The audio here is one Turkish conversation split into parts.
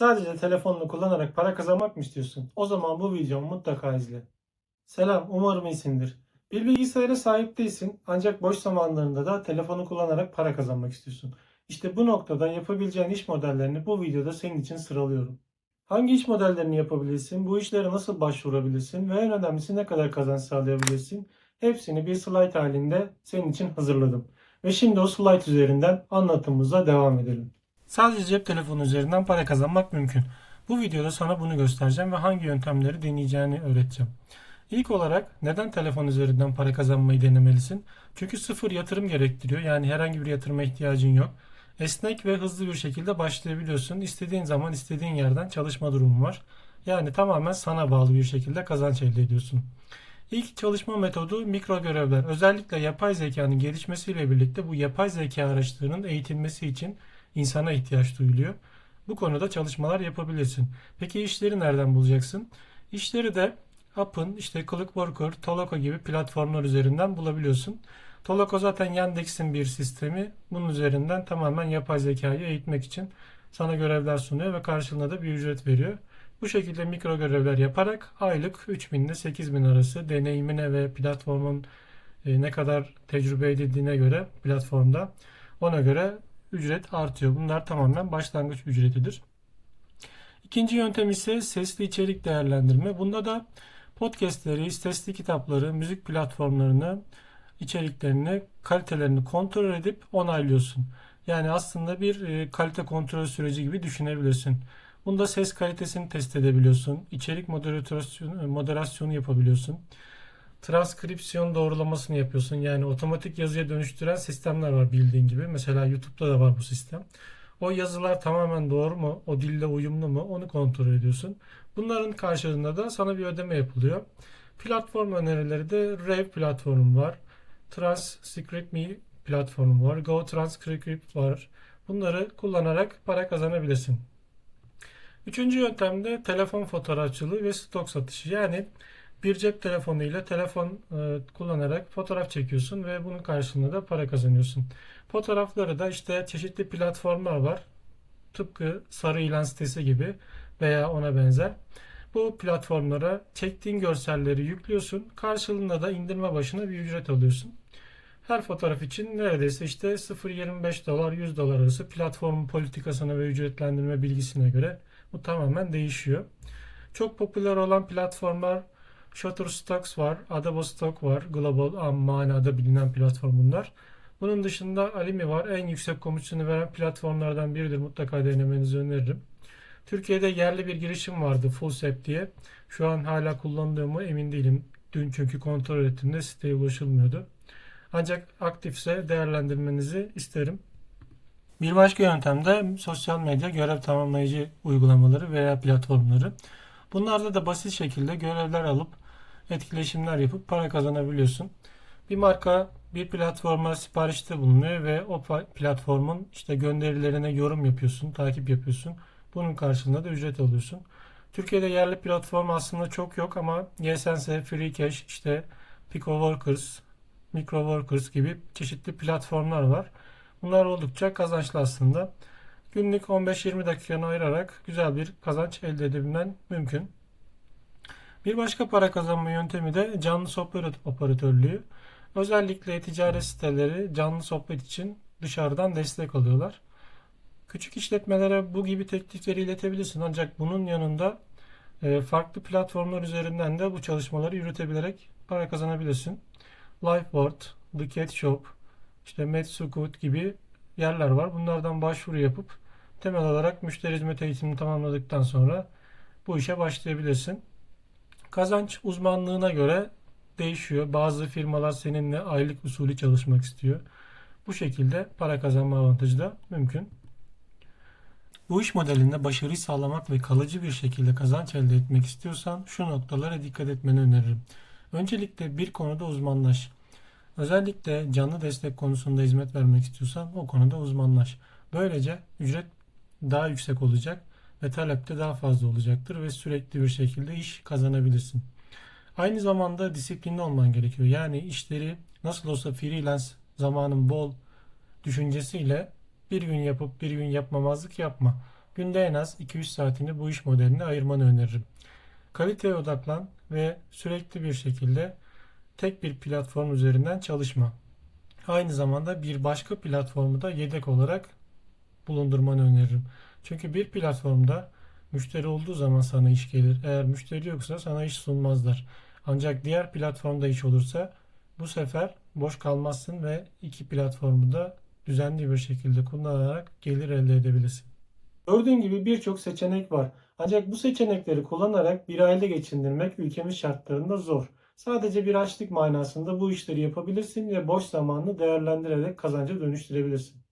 Sadece telefonunu kullanarak para kazanmak mı istiyorsun? O zaman bu videomu mutlaka izle. Selam, umarım iyisindir. Bir bilgisayara sahip değilsin ancak boş zamanlarında da telefonu kullanarak para kazanmak istiyorsun. İşte bu noktada yapabileceğin iş modellerini bu videoda senin için sıralıyorum. Hangi iş modellerini yapabilirsin, bu işlere nasıl başvurabilirsin ve en önemlisi ne kadar kazanç sağlayabilirsin? Hepsini bir slide halinde senin için hazırladım. Ve şimdi o slide üzerinden anlatımımıza devam edelim. Sadece cep telefonu üzerinden para kazanmak mümkün. Bu videoda sana bunu göstereceğim ve hangi yöntemleri deneyeceğini öğreteceğim. İlk olarak neden telefon üzerinden para kazanmayı denemelisin? Çünkü sıfır yatırım gerektiriyor. Yani herhangi bir yatırıma ihtiyacın yok. Esnek ve hızlı bir şekilde başlayabiliyorsun. İstediğin zaman istediğin yerden çalışma durumu var. Yani tamamen sana bağlı bir şekilde kazanç elde ediyorsun. İlk çalışma metodu mikro görevler. Özellikle yapay zekanın gelişmesiyle birlikte bu yapay zeka araçlarının eğitilmesi için insana ihtiyaç duyuluyor. Bu konuda çalışmalar yapabilirsin. Peki işleri nereden bulacaksın? İşleri de Up'ın işte Clickworker, Toloco gibi platformlar üzerinden bulabiliyorsun. Toloco zaten Yandex'in bir sistemi. Bunun üzerinden tamamen yapay zekayı eğitmek için sana görevler sunuyor ve karşılığında da bir ücret veriyor. Bu şekilde mikro görevler yaparak aylık 3000 ile 8000 arası deneyimine ve platformun e, ne kadar tecrübe edildiğine göre platformda ona göre ücret artıyor. Bunlar tamamen başlangıç ücretidir. İkinci yöntem ise sesli içerik değerlendirme. Bunda da podcastleri, sesli kitapları, müzik platformlarını, içeriklerini, kalitelerini kontrol edip onaylıyorsun. Yani aslında bir e, kalite kontrol süreci gibi düşünebilirsin. Bunda ses kalitesini test edebiliyorsun. İçerik moderasyonu, moderasyonu yapabiliyorsun. Transkripsiyon doğrulamasını yapıyorsun. Yani otomatik yazıya dönüştüren sistemler var bildiğin gibi. Mesela YouTube'da da var bu sistem. O yazılar tamamen doğru mu? O dille uyumlu mu? Onu kontrol ediyorsun. Bunların karşılığında da sana bir ödeme yapılıyor. Platform önerileri de Rave platformu var. Transcript Me platformu var. Go Transcript var. Bunları kullanarak para kazanabilirsin. Üçüncü yöntem de telefon fotoğrafçılığı ve stok satışı. Yani bir cep telefonu ile telefon e, kullanarak fotoğraf çekiyorsun ve bunun karşılığında da para kazanıyorsun. Fotoğrafları da işte çeşitli platformlar var. Tıpkı sarı ilan sitesi gibi veya ona benzer. Bu platformlara çektiğin görselleri yüklüyorsun. Karşılığında da indirme başına bir ücret alıyorsun. Her fotoğraf için neredeyse işte 0.25 dolar 100 dolar arası platformun politikasına ve ücretlendirme bilgisine göre bu tamamen değişiyor. Çok popüler olan platformlar Shutterstock var, Adobe Stock var, global manada bilinen platform bunlar. Bunun dışında Alimi var. En yüksek komisyonu veren platformlardan biridir. Mutlaka denemenizi öneririm. Türkiye'de yerli bir girişim vardı Fullsep diye. Şu an hala kullanılıyor mu emin değilim. Dün çünkü kontrol ettiğimde siteye ulaşılmıyordu. Ancak aktifse değerlendirmenizi isterim. Bir başka yöntem de sosyal medya görev tamamlayıcı uygulamaları veya platformları. Bunlarda da basit şekilde görevler alıp etkileşimler yapıp para kazanabiliyorsun. Bir marka bir platforma siparişte bulunuyor ve o platformun işte gönderilerine yorum yapıyorsun, takip yapıyorsun. Bunun karşılığında da ücret alıyorsun. Türkiye'de yerli platform aslında çok yok ama YSNS, FreeCash, işte Pico Workers, Micro Workers gibi çeşitli platformlar var. Bunlar oldukça kazançlı aslında. Günlük 15-20 dakikanı ayırarak güzel bir kazanç elde edebilmen mümkün. Bir başka para kazanma yöntemi de canlı sohbet operatörlüğü. Özellikle ticaret siteleri canlı sohbet için dışarıdan destek alıyorlar. Küçük işletmelere bu gibi teklifleri iletebilirsin ancak bunun yanında e, farklı platformlar üzerinden de bu çalışmaları yürütebilerek para kazanabilirsin. Lifeboard, The Cat Shop, işte Metsugut gibi yerler var. Bunlardan başvuru yapıp temel olarak müşteri hizmet eğitimini tamamladıktan sonra bu işe başlayabilirsin. Kazanç uzmanlığına göre değişiyor. Bazı firmalar seninle aylık usulü çalışmak istiyor. Bu şekilde para kazanma avantajı da mümkün. Bu iş modelinde başarıyı sağlamak ve kalıcı bir şekilde kazanç elde etmek istiyorsan şu noktalara dikkat etmeni öneririm. Öncelikle bir konuda uzmanlaş. Özellikle canlı destek konusunda hizmet vermek istiyorsan o konuda uzmanlaş. Böylece ücret daha yüksek olacak ve talep de daha fazla olacaktır ve sürekli bir şekilde iş kazanabilirsin. Aynı zamanda disiplinli olman gerekiyor. Yani işleri nasıl olsa freelance zamanın bol düşüncesiyle bir gün yapıp bir gün yapmamazlık yapma. günde en az 2-3 saatini bu iş modeline ayırmanı öneririm. Kaliteye odaklan ve sürekli bir şekilde tek bir platform üzerinden çalışma. Aynı zamanda bir başka platformu da yedek olarak bulundurmanı öneririm. Çünkü bir platformda müşteri olduğu zaman sana iş gelir. Eğer müşteri yoksa sana iş sunmazlar. Ancak diğer platformda iş olursa bu sefer boş kalmazsın ve iki platformu da düzenli bir şekilde kullanarak gelir elde edebilirsin. Gördüğün gibi birçok seçenek var. Ancak bu seçenekleri kullanarak bir aile geçindirmek ülkemiz şartlarında zor. Sadece bir açlık manasında bu işleri yapabilirsin ve boş zamanını değerlendirerek kazanca dönüştürebilirsin.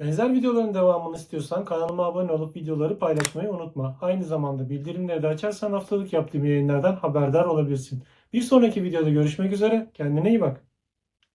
Benzer videoların devamını istiyorsan kanalıma abone olup videoları paylaşmayı unutma. Aynı zamanda bildirimleri de açarsan haftalık yaptığım yayınlardan haberdar olabilirsin. Bir sonraki videoda görüşmek üzere. Kendine iyi bak.